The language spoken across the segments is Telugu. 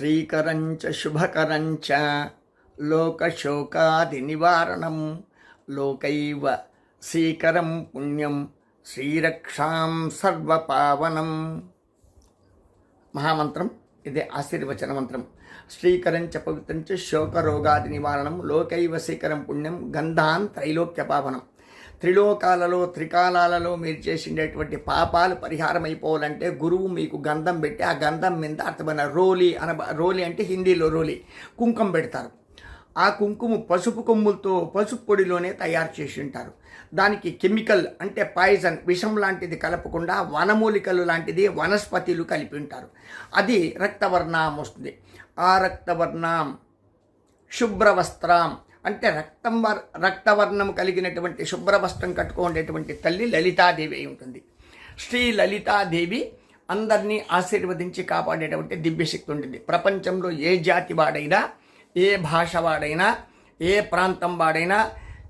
శ్రీకరంచ శుభకరంచ లోకశోకాది నివారణం లోకైవ శ్రీకరం పుణ్యం. శ్రీరక్షాం సర్వపావనం. మహామంత్రం. ఇదే ఆశీర్వచన మంత్రం. శ్రీకరంచ పవిత్రంచ శోకరోగాది నివారణం లోకైవ శ్రీకరం పుణ్యం. గంధాన్ త్రైలోక్య పావనం. త్రిలోకాలలో త్రికాలాలలో మీరు చేసినటువంటి పాపాలు పరిహారం అయిపోవాలంటే గురువు మీకు గంధం పెట్టి ఆ గంధం మీద అర్థమైన రోలి అన రోలి అంటే హిందీలో రోలి కుంకుమ పెడతారు. ఆ కుంకుమ పసుపు కొమ్ములతో పసుపు పొడిలోనే తయారు చేసి ఉంటారు దానికి కెమికల్ అంటే పాయిజన్ విషం లాంటిది కలపకుండా వనమూలికలు లాంటిది వనస్పతిలు కలిపి ఉంటారు అది రక్తవర్ణం వస్తుంది. ఆ రక్తవర్ణం శుభ్రవస్త్రం అంటే రక్తం వర్ రక్తవర్ణం కలిగినటువంటి శుభ్రవస్త్రం కట్టుకునేటువంటి తల్లి లలితాదేవి అయి ఉంటుంది. శ్రీ లలితాదేవి అందరినీ ఆశీర్వదించి కాపాడేటువంటి దివ్యశక్తి ఉంటుంది. ప్రపంచంలో ఏ జాతి వాడైనా ఏ భాష వాడైనా ఏ ప్రాంతం వాడైనా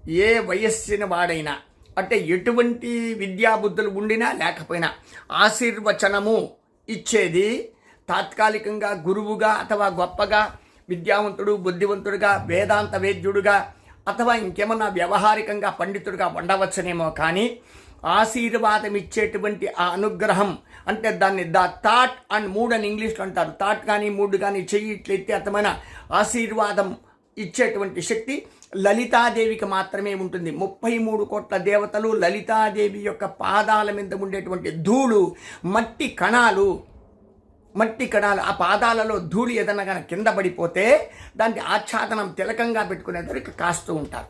ఏ వయస్సుని వాడైనా అంటే ఎటువంటి విద్యాబుద్ధులు ఉండినా లేకపోయినా ఆశీర్వచనము ఇచ్చేది తాత్కాలికంగా గురువుగా అథవా గొప్పగా విద్యావంతుడు బుద్ధివంతుడుగా వేదాంత వేద్యుడుగా అథవా ఇంకేమన్నా వ్యవహారికంగా పండితుడుగా ఉండవచ్చునేమో కానీ ఆశీర్వాదం ఇచ్చేటువంటి ఆ అనుగ్రహం అంటే దాన్ని ద థాట్ అండ్ మూడ్ అని ఇంగ్లీష్లో అంటారు. థాట్ కానీ మూడ్ కానీ చెయ్యి ఇట్లయితే అతమైన ఆశీర్వాదం ఇచ్చేటువంటి శక్తి లలితాదేవికి మాత్రమే ఉంటుంది. ముప్పై మూడు కోట్ల దేవతలు లలితాదేవి యొక్క పాదాల మీద ఉండేటువంటి ధూళు మట్టి కణాలు మట్టి కణాలు ఆ పాదాలలో ధూళి ఏదన్నా కానీ కింద పడిపోతే దాన్ని ఆచ్ఛాదనం తిలకంగా పెట్టుకునేందుకు కాస్తూ ఉంటారు.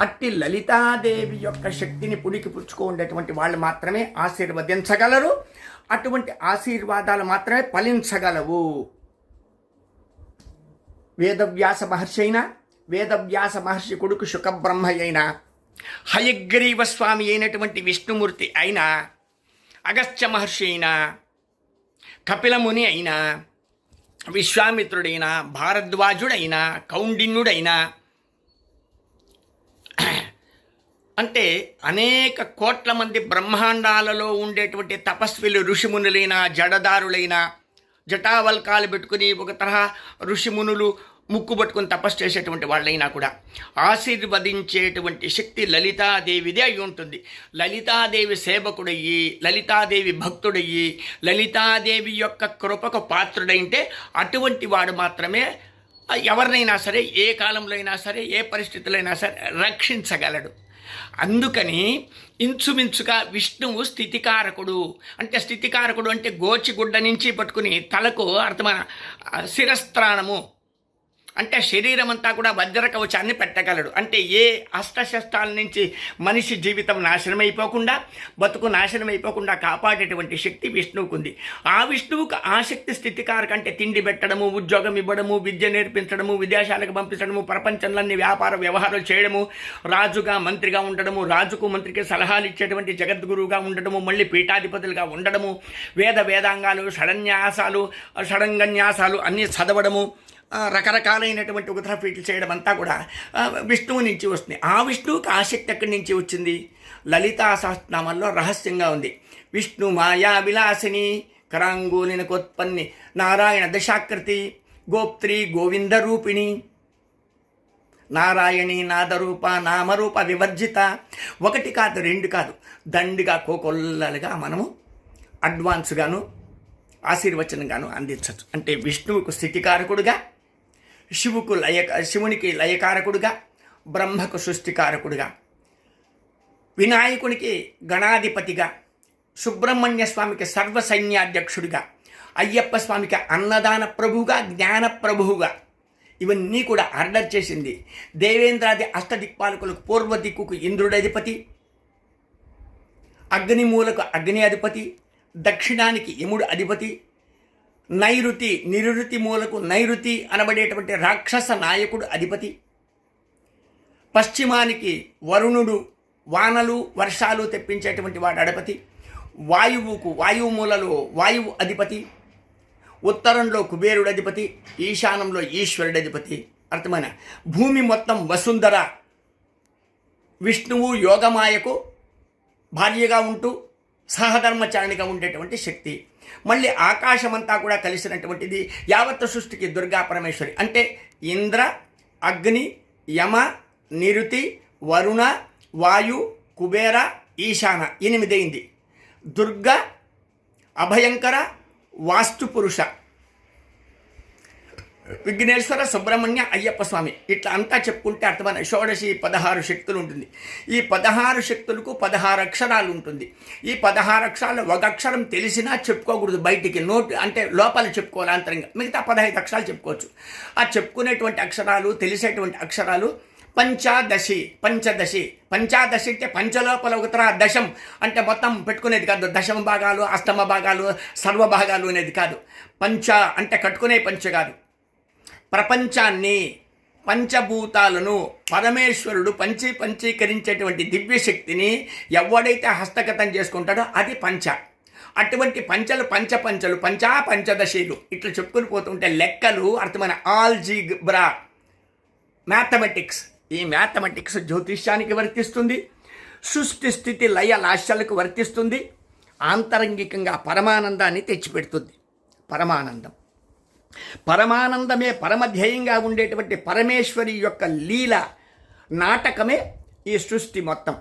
అట్టి లలితాదేవి యొక్క శక్తిని పుడికి పుచ్చుకోండేటువంటి వాళ్ళు మాత్రమే ఆశీర్వదించగలరు. అటువంటి ఆశీర్వాదాలు మాత్రమే ఫలించగలవు. వేదవ్యాస మహర్షి అయినా వేదవ్యాస మహర్షి కొడుకు శుకబ్రహ్మ అయినా హయగ్రీవ స్వామి అయినటువంటి విష్ణుమూర్తి అయినా అగస్త్య మహర్షి అయినా కపిలముని అయినా విశ్వామిత్రుడైనా భారద్వాజుడైనా కౌండిన్యుడైనా అంటే అనేక కోట్ల మంది బ్రహ్మాండాలలో ఉండేటువంటి తపస్విలు ఋషిమునులైన జడదారులైన జటావల్కాలు పెట్టుకుని ఒక తరహా ఋషిమునులు ముక్కు పట్టుకుని తపస్సు చేసేటువంటి వాళ్ళైనా కూడా ఆశీర్వదించేటువంటి శక్తి లలితాదేవిదే అయి ఉంటుంది. లలితాదేవి సేవకుడయ్యి లలితాదేవి భక్తుడయ్యి లలితాదేవి యొక్క కృపకు పాత్రుడైంటే అటువంటి వాడు మాత్రమే ఎవరినైనా సరే ఏ కాలంలో అయినా సరే ఏ పరిస్థితుల్లో అయినా సరే రక్షించగలడు. అందుకని ఇంచుమించుగా విష్ణువు స్థితికారకుడు. అంటే స్థితికారకుడు అంటే గోచిగుడ్డ నుంచి పట్టుకుని తలకు అర్థమైన శిరస్త్రాణము. అంటే శరీరం అంతా కూడా వజ్ర కవచాన్ని పెట్టగలడు. అంటే ఏ అష్టశస్త్రాల నుంచి మనిషి జీవితం నాశనం అయిపోకుండా బతుకు నాశనం అయిపోకుండా కాపాడేటువంటి శక్తి విష్ణువుకు ఉంది ఆ విష్ణువుకు ఆ శక్తి స్థితికారక అంటే తిండి పెట్టడము ఉద్యోగం ఇవ్వడము విద్య నేర్పించడము విదేశాలకు పంపించడము ప్రపంచంలో వ్యాపార వ్యవహారాలు చేయడము రాజుగా మంత్రిగా ఉండడము రాజుకు మంత్రికి సలహాలు ఇచ్చేటువంటి జగద్గురువుగా ఉండడము మళ్ళీ పీఠాధిపతులుగా ఉండడము వేద వేదాంగాలు షడన్యాసాలు షడంగన్యాసాలు అన్నీ చదవడము రకరకాలైనటువంటి ఉగ్ర చేయడం అంతా కూడా విష్ణువు నుంచి వస్తుంది. ఆ విష్ణువుకి ఆసక్తి ఎక్కడి నుంచి వచ్చింది? లలితా సహస్రనామంలో రహస్యంగా ఉంది. విష్ణు మాయా విలాసిని కరాంగూలిన కొత్పన్ని నారాయణ దశాకృతి గోప్త్రి గోవింద రూపిణి నారాయణి నాదరూప నామరూప వివర్జిత. ఒకటి కాదు రెండు కాదు. దండిగా కోకొల్లలుగా మనము అడ్వాన్స్గాను ఆశీర్వచనంగాను అందించవచ్చు అంటే విష్ణువుకు స్థితికారకుడుగా శివుకు లయ శివునికి లయకారకుడుగా బ్రహ్మకు సృష్టికారకుడుగా వినాయకునికి గణాధిపతిగా సుబ్రహ్మణ్య స్వామికి సర్వసైన్యాధ్యక్షుడిగా అయ్యప్ప స్వామికి అన్నదాన ప్రభువుగా జ్ఞాన ప్రభువుగా ఇవన్నీ కూడా ఆర్డర్ చేసింది దేవేంద్రాది అష్టదిక్పాలకులకు పూర్వ దిక్కుకు ఇంద్రుడధిపతి అగ్నిమూలకు అగ్ని అధిపతి దక్షిణానికి యముడు అధిపతి నైరుతి నిరుతి మూలకు నైరుతి అనబడేటువంటి రాక్షస నాయకుడు అధిపతి. పశ్చిమానికి వరుణుడు వానలు వర్షాలు తెప్పించేటువంటి వాడు అధిపతి. వాయువుకు వాయువు మూలలో వాయువు అధిపతి. ఉత్తరంలో కుబేరుడు అధిపతి ఈశానంలో ఈశ్వరుడు అధిపతి. అర్థమైన? భూమి మొత్తం వసుంధర. విష్ణువు యోగమాయకు భార్యగా ఉంటూ సహధర్మచారణిగా ఉండేటువంటి శక్తి. మళ్ళీ ఆకాశమంతా కూడా కలిసినటువంటిది యావత్ సృష్టికి దుర్గా పరమేశ్వరి. అంటే ఇంద్ర అగ్ని యమ నిరుతి వరుణ వాయు కుబేర ఈశాన ఎనిమిదైంది. దుర్గ అభయంకర వాస్తు పురుష విఘ్నేశ్వర సుబ్రహ్మణ్య అయ్యప్ప స్వామి. ఇట్లా అంతా చెప్పుకుంటే అర్థమైన షోడశి పదహారు శక్తులు ఉంటుంది. ఈ పదహారు శక్తులకు పదహారు అక్షరాలు ఉంటుంది. ఈ పదహారు అక్షరాలు ఒక అక్షరం తెలిసినా చెప్పుకోకూడదు బయటికి. నోటు అంటే లోపల చెప్పుకోవాలి అంతరంగా. మిగతా పదహైదు అక్షరాలు చెప్పుకోవచ్చు. ఆ చెప్పుకునేటువంటి అక్షరాలు తెలిసేటువంటి అక్షరాలు పంచాదశి పంచదశి. పంచాదశి అంటే పంచలోపల ఒకతర దశం అంటే మొత్తం పెట్టుకునేది కాదు. దశమ భాగాలు అష్టమ భాగాలు సర్వ భాగాలు అనేది కాదు. పంచ అంటే కట్టుకునే పంచ కాదు. ప్రపంచాన్ని పంచభూతాలను పరమేశ్వరుడు పంచీ పంచీకరించేటువంటి దివ్యశక్తిని ఎవడైతే హస్తగతం చేసుకుంటాడో అది పంచ. అటువంటి పంచలు పంచ పంచలు పంచా పంచదశీలు. ఇట్లా చెప్పుకుని పోతుంటే లెక్కలు అర్థమైన ఆల్జీబ్రా మ్యాథమెటిక్స్. ఈ మ్యాథమెటిక్స్ జ్యోతిష్యానికి వర్తిస్తుంది సృష్టి స్థితి లయ లాస్యాలకు వర్తిస్తుంది ఆంతరంగికంగా పరమానందాన్ని తెచ్చిపెడుతుంది. పరమానందం. పరమానందమే పరమధ్యేయంగా ఉండేటువంటి పరమేశ్వరి యొక్క లీల నాటకమే ఈ సృష్టి మొత్తం.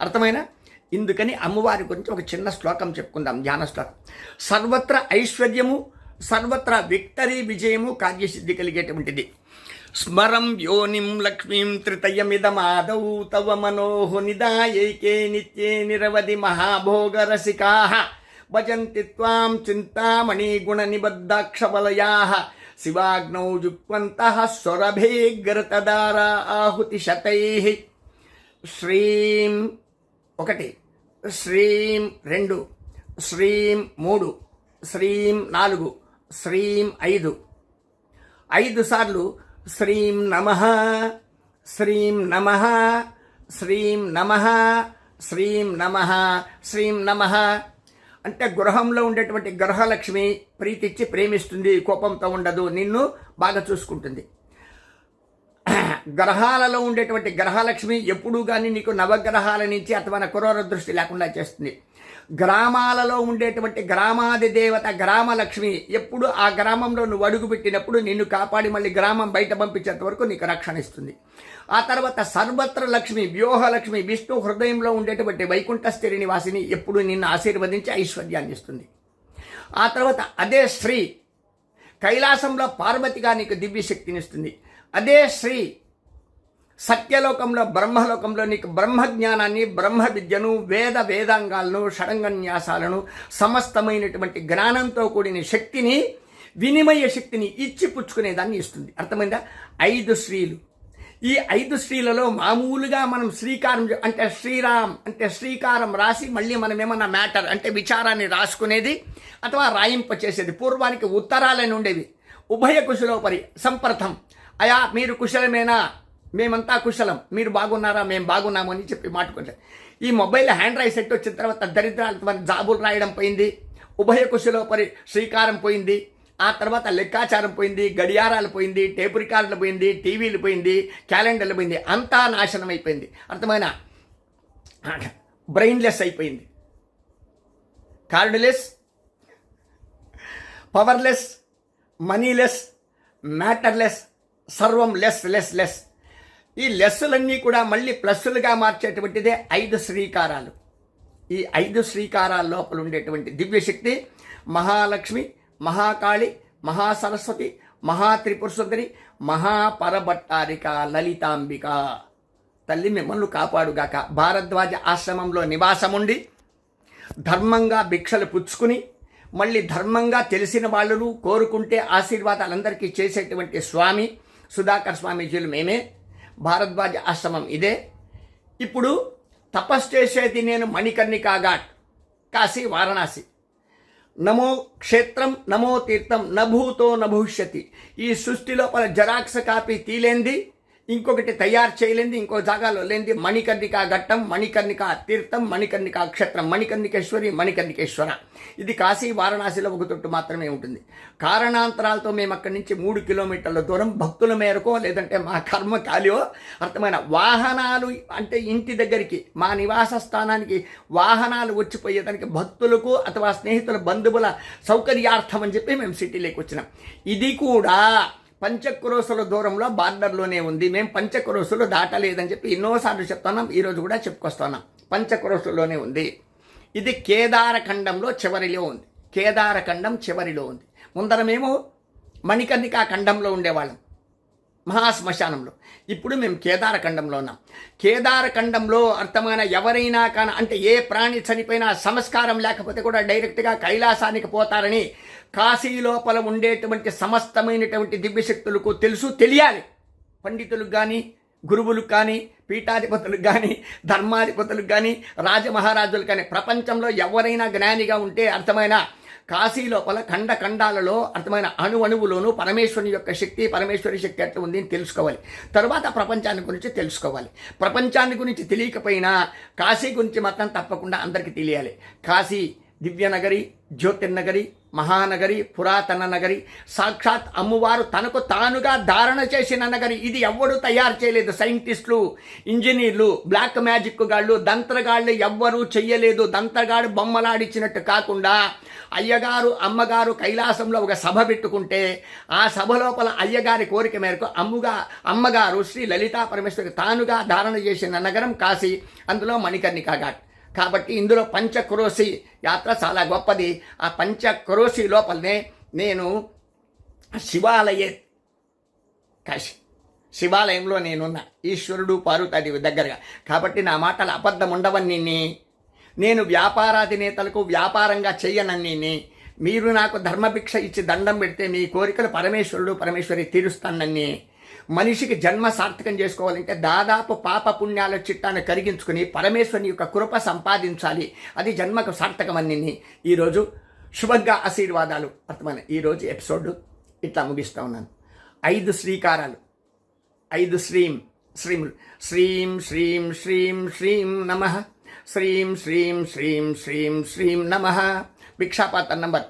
అర్థమైన? ఇందుకని అమ్మవారి గురించి ఒక చిన్న శ్లోకం చెప్పుకుందాం ధ్యాన శ్లోకం. సర్వత్ర ఐశ్వర్యము సర్వత్ర విక్టరీ విజయము కార్యసిద్ధి కలిగేటువంటిది. స్మరం యోనిం లక్ష్మీం త్రితయమిదమాదౌ తవ మనోహు నిదాయైకే నిత్యే నిరవధి మహాభోగరసికా భజంతి త్వాం చింతామణి గుణ నిబద్ధాక్షబలయా శివాగ్నౌ జుక్వంతః స్వరభేగ్రతదారా ఆహుతి శతై. శ్రీం ఒకటి శ్రీం రెండు శ్రీం మూడు శ్రీం నాలుగు శ్రీం ఐదు. ఐదు సార్లు శ్రీం నమ శ్రీం నమ శ్రీం నమ శ్రీం నమ శ్రీం నమ. అంటే గృహంలో ఉండేటువంటి గ్రహలక్ష్మి ప్రీతిచ్చి ప్రేమిస్తుంది కోపంతో ఉండదు నిన్ను బాగా చూసుకుంటుంది. గ్రహాలలో ఉండేటువంటి గ్రహలక్ష్మి ఎప్పుడూ కానీ నీకు నవగ్రహాల నుంచి అథవా కురోర దృష్టి లేకుండా చేస్తుంది. గ్రామాలలో ఉండేటువంటి గ్రామాది దేవత గ్రామలక్ష్మి ఎప్పుడు ఆ గ్రామంలో నువ్వు అడుగు పెట్టినప్పుడు నిన్ను కాపాడి మళ్ళీ గ్రామం బయట పంపించేంత వరకు నీకు రక్షణ ఇస్తుంది. ఆ తర్వాత సర్వత్ర లక్ష్మి వ్యూహలక్ష్మి విష్ణు హృదయంలో ఉండేటువంటి వైకుంఠస్థిరి నివాసిని ఎప్పుడు నిన్ను ఆశీర్వదించి ఐశ్వర్యాన్ని ఇస్తుంది. ఆ తర్వాత అదే శ్రీ కైలాసంలో పార్వతిగా నీకు దివ్యశక్తినిస్తుంది అదే శ్రీ సత్యలోకంలో బ్రహ్మలోకంలో నీకు బ్రహ్మ జ్ఞానాన్ని బ్రహ్మ విద్యను వేద వేదాంగాలను షడంగన్యాసాలను సమస్తమైనటువంటి జ్ఞానంతో కూడిన శక్తిని వినిమయ శక్తిని ఇచ్చి పుచ్చుకునేదాన్ని ఇస్తుంది. అర్థమైందా? ఐదు శ్రీలు ఈ ఐదు శ్రీలలో మామూలుగా మనం శ్రీకారం చే- అంటే శ్రీరామ్ అంటే శ్రీకారం రాసి మళ్ళీ మనం ఏమన్నా మ్యాటర్ అంటే విచారాన్ని రాసుకునేది అథవా రాయింప చేసేది పూర్వానికి ఉత్తరాలని ఉండేవి. ఉభయ కుశలోపరి సంప్రథం అయా మీరు కుశలమేనా? మేమంతా కుశలం. మీరు బాగున్నారా? మేము బాగున్నామని చెప్పి మాట్లాడుకుంటారు. ఈ మొబైల్ హ్యాండ్ రైస్ సెట్ వచ్చిన తర్వాత దరిద్రాల జాబులు రాయడం పోయింది. ఉభయ కుశలోపరి శ్రీకారం పోయింది. ఆ తర్వాత లెక్కాచారం పోయింది గడియారాలు పోయింది టేపు రికార్డులు పోయింది టీవీలు పోయింది క్యాలెండర్లు పోయింది. అంతా నాశనం అయిపోయింది. అర్థమైన బ్రెయిన్లెస్ అయిపోయింది. కార్డులెస్ పవర్లెస్ మనీలెస్ మ్యాటర్లెస్ సర్వం లెస్ లెస్ లెస్. ఈ లెస్సులన్నీ కూడా మళ్ళీ ప్లస్సులుగా మార్చేటువంటిదే ఐదు శ్రీకారాలు. ఈ ఐదు శ్రీకారాల లోపల ఉండేటువంటి దివ్యశక్తి మహాలక్ష్మి మహాకాళి మహాసరస్వతి మహాత్రిపుర సుందరి మహాపరభట్టారిక లలితాంబిక. తల్లి మిమ్మల్ని కాపాడుగాక భారద్వాజ ఆశ్రమంలో నివాసముండి ధర్మంగా భిక్షలు పుచ్చుకుని మళ్ళీ ధర్మంగా తెలిసిన వాళ్ళు కోరుకుంటే ఆశీర్వాదాలందరికీ చేసేటువంటి స్వామి సుధాకర్ స్వామీజీలు మేమే. భారద్వాజ ఆశ్రమం ఇదే. ఇప్పుడు తపస్సు చేసేది నేను మణికర్ణికా ఘాట్ కాశీ వారణాసి. నమో క్షేత్రం నమో తీర్థం నభూతో నభవిష్యతి. ఈ సృష్టి లోపల జరాక్స కాపీ తీలేంది. ఇంకొకటి తయారు చేయలేంది ఇంకో జాగాలో లేనిది మణికర్ణిక ఘట్టం మణికర్ణిక తీర్థం మణికర్ణిక క్షేత్రం మణికర్ణికేశ్వరి మణికర్ణికేశ్వర. ఇది కాశీ వారణాసిలో ఒక తొట్టు మాత్రమే ఉంటుంది. కారణాంతరాలతో మేము అక్కడి నుంచి మూడు కిలోమీటర్ల దూరం భక్తుల మేరకో లేదంటే మా కర్మ కాలియో అర్థమైన వాహనాలు అంటే ఇంటి దగ్గరికి మా నివాస స్థానానికి వాహనాలు వచ్చిపోయేదానికి భక్తులకు అథవా స్నేహితుల బంధువుల సౌకర్యార్థం అని చెప్పి మేము సిటీలోకి వచ్చినాం. ఇది కూడా పంచక్రోసుల దూరంలో బార్డర్లోనే ఉంది. మేము పంచక్రోసులు దాటలేదని చెప్పి ఎన్నోసార్లు చెప్తున్నాం. ఈరోజు కూడా చెప్పుకొస్తున్నాం. పంచక్రోసుల్లోనే ఉంది. ఇది కేదారఖండంలో చివరిలో ఉంది. కేదారఖండం చివరిలో ఉంది. ముందరమేమో మణికర్ణిక ఖండంలో ఉండేవాళ్ళం. మహాశ్మశానంలో. ఇప్పుడు మేము కేదారఖండంలో ఉన్నాం. కేదారఖండంలో అర్థమైన ఎవరైనా కానీ అంటే ఏ ప్రాణి చనిపోయినా సంస్కారం లేకపోతే కూడా డైరెక్ట్గా కైలాసానికి పోతారని కాశీ లోపల ఉండేటువంటి సమస్తమైనటువంటి దివ్యశక్తులకు తెలుసు తెలియాలి. పండితులకు కానీ గురువులకు కానీ పీఠాధిపతులకు కానీ ధర్మాధిపతులకు కానీ రాజమహారాజులకు కానీ ప్రపంచంలో ఎవరైనా జ్ఞానిగా ఉంటే అర్థమైన కాశీ లోపల ఖండ ఖండాలలో అర్థమైన అణు అణువులోను పరమేశ్వరుని యొక్క శక్తి పరమేశ్వరి శక్తి ఎట్లా ఉంది అని తెలుసుకోవాలి. తర్వాత ప్రపంచాన్ని గురించి తెలుసుకోవాలి. ప్రపంచాన్ని గురించి తెలియకపోయినా కాశీ గురించి మాత్రం తప్పకుండా అందరికీ తెలియాలి. కాశీ దివ్యనగరి జ్యోతిర్నగరి మహానగరి పురాతన నగరి. సాక్షాత్ అమ్మవారు తనకు తానుగా ధారణ చేసిన నగరి. ఇది ఎవ్వడు తయారు చేయలేదు. సైంటిస్టులు ఇంజనీర్లు బ్లాక్ మ్యాజిక్ గాళ్ళు దంత్రగాళ్ళు ఎవ్వరూ చెయ్యలేదు. దంతగాడు బొమ్మలాడిచ్చినట్టు కాకుండా అయ్యగారు అమ్మగారు కైలాసంలో ఒక సభ పెట్టుకుంటే ఆ సభ లోపల అయ్యగారి కోరిక మేరకు అమ్ముగా అమ్మగారు శ్రీ లలితా పరమేశ్వరి తానుగా ధారణ చేసిన నగరం కాశీ. అందులో మణికర్ణిక ఘాట్. కాబట్టి ఇందులో పంచక్రోసి యాత్ర చాలా గొప్పది. ఆ పంచక్రోసి లోపలనే నేను శివాలయ కాశీ శివాలయంలో నేనున్న. ఈశ్వరుడు పార్వతీదేవి దగ్గరగా. కాబట్టి నా మాటలు అబద్ధం ఉండవని నేను వ్యాపారాధినేతలకు వ్యాపారంగా చెయ్యనని మీరు నాకు ధర్మభిక్ష ఇచ్చి దండం పెడితే మీ కోరికలు పరమేశ్వరుడు పరమేశ్వరి తీరుస్తానని మనిషికి జన్మ సార్థకం చేసుకోవాలంటే దాదాపు పాప పుణ్యాల చిట్టాన్ని కరిగించుకుని పరమేశ్వరుని యొక్క కృప సంపాదించాలి. అది జన్మకు సార్థకమని ఈరోజు శుభంగా ఆశీర్వాదాలు అర్థమైన ఈరోజు ఎపిసోడ్ ఇట్లా ముగిస్తూ ఉన్నాను. ఐదు శ్రీకారాలు. ఐదు శ్రీం శ్రీములు శ్రీం శ్రీం శ్రీం శ్రీం నమ. శ్రీం శ్రీం శ్రీం శ్రీం శ్రీం నమ. భిక్షాపాత్ర number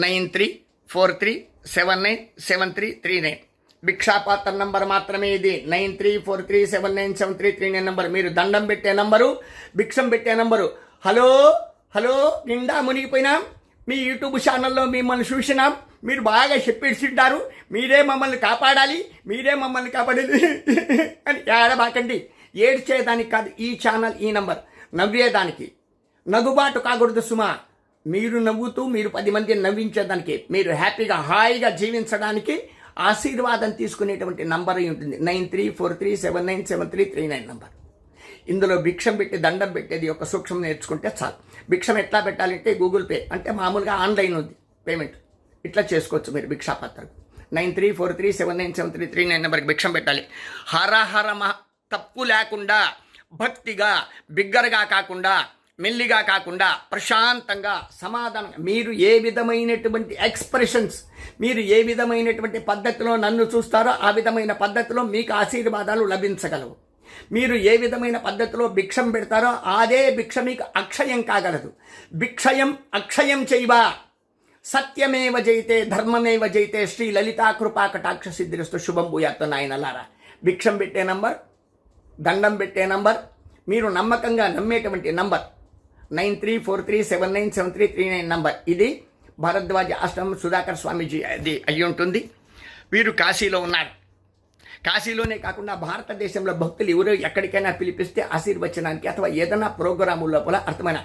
nine three four three seven nine seven three three nine. భిక్షాపాత్ర number మాత్రమే ఇది. Nine three four three seven nine seven three three nine number. మీరు దండం పెట్టే నంబరు భిక్షం పెట్టే నంబరు. హలో? హలో? నిండా మునిగిపోయినాం. మీ యూట్యూబ్ ఛానల్లో మిమ్మల్ని చూసినాం. మీరు బాగా చెప్పేసింటారు మీరే మమ్మల్ని కాపాడాలి. మీరే మమ్మల్ని కాపాడాలి. అని ఏడబాకండి. ఏడ్చేదానికి కాదు ఈ ఛానల్ ఈ నంబర్. నవ్వేదానికి. నగుబాటు కాకూడదు సుమా. మీరు నవ్వుతూ మీరు పది మందిని నవ్వించేదానికి. మీరు హ్యాపీగా హాయిగా జీవించడానికి ఆశీర్వాదం తీసుకునేటువంటి నంబర్ ఉంటుంది. Nine three four three seven nine seven three three nine number. ఇందులో భిక్షం పెట్టి దండం పెట్టేది ఒక సూక్ష్మం నేర్చుకుంటే చాలు. భిక్షం ఎట్లా పెట్టాలంటే గూగుల్ పే. అంటే మామూలుగా ఆన్లైన్ ఉంది. పేమెంట్. ఇట్లా చేసుకోవచ్చు మీరు భిక్షాపత్రం nine three four three seven nine seven three three nine నెంబర్కి భిక్షం పెట్టాలి. హర హర మహ. తప్పు లేకుండా భక్తిగా బిగ్గరగా కాకుండా మెల్లిగా కాకుండా ప్రశాంతంగా సమాధానం మీరు ఏ విధమైనటువంటి ఎక్స్ప్రెషన్స్ మీరు ఏ విధమైనటువంటి పద్ధతిలో నన్ను చూస్తారో ఆ విధమైన పద్ధతిలో మీకు ఆశీర్వాదాలు లభించగలవు. మీరు ఏ విధమైన పద్ధతిలో భిక్షం పెడతారో అదే భిక్ష మీకు అక్షయం కాగలదు. భిక్షయం అక్షయం చేయవా? సత్యమేవ జైతే ధర్మమేవ జైతే శ్రీ లలితా కృపా కటాక్ష సిద్ధిరస్తు శుభం భూయాత్త నాయనలారా భిక్షం పెట్టే నంబర్ దండం పెట్టే నంబర్ మీరు నమ్మకంగా నమ్మేటువంటి number. Nine three four three seven nine seven three three nine number. ఇది భారద్వాజ ఆశ్రమం సుధాకర్ స్వామీజీ అది అయి ఉంటుంది. వీరు కాశీలో ఉన్నారు. కాశీలోనే కాకుండా భారతదేశంలో భక్తులు ఎవరు ఎక్కడికైనా పిలిపిస్తే ఆశీర్వచనానికి అథవా ఏదైనా ప్రోగ్రాము లోపల అర్థమైన.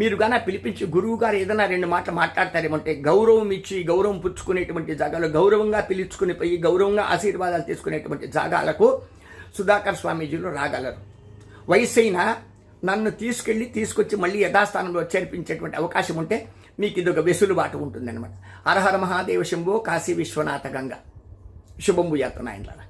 మీరు గానా పిలిపించి గురువు గారు ఏదైనా రెండు మాటలు మాట్లాడతారేమంటే గౌరవం ఇచ్చి గౌరవం పుచ్చుకునేటువంటి జాగాలు గౌరవంగా పిలుచుకుని పోయి గౌరవంగా ఆశీర్వాదాలు తీసుకునేటువంటి జాగాలకు సుధాకర్ స్వామీజీలు రాగలరు. వయసైనా నన్ను తీసుకెళ్ళి తీసుకొచ్చి మళ్ళీ యథాస్థానంలో చేర్పించేటువంటి అవకాశం ఉంటే మీకు ఇది ఒక వెసులుబాటు ఉంటుందన్నమాట. హరహర మహాదేవ శంభో కాశీ విశ్వనాథ గంగ. శుభంబు యాత్ర నాయనలారా.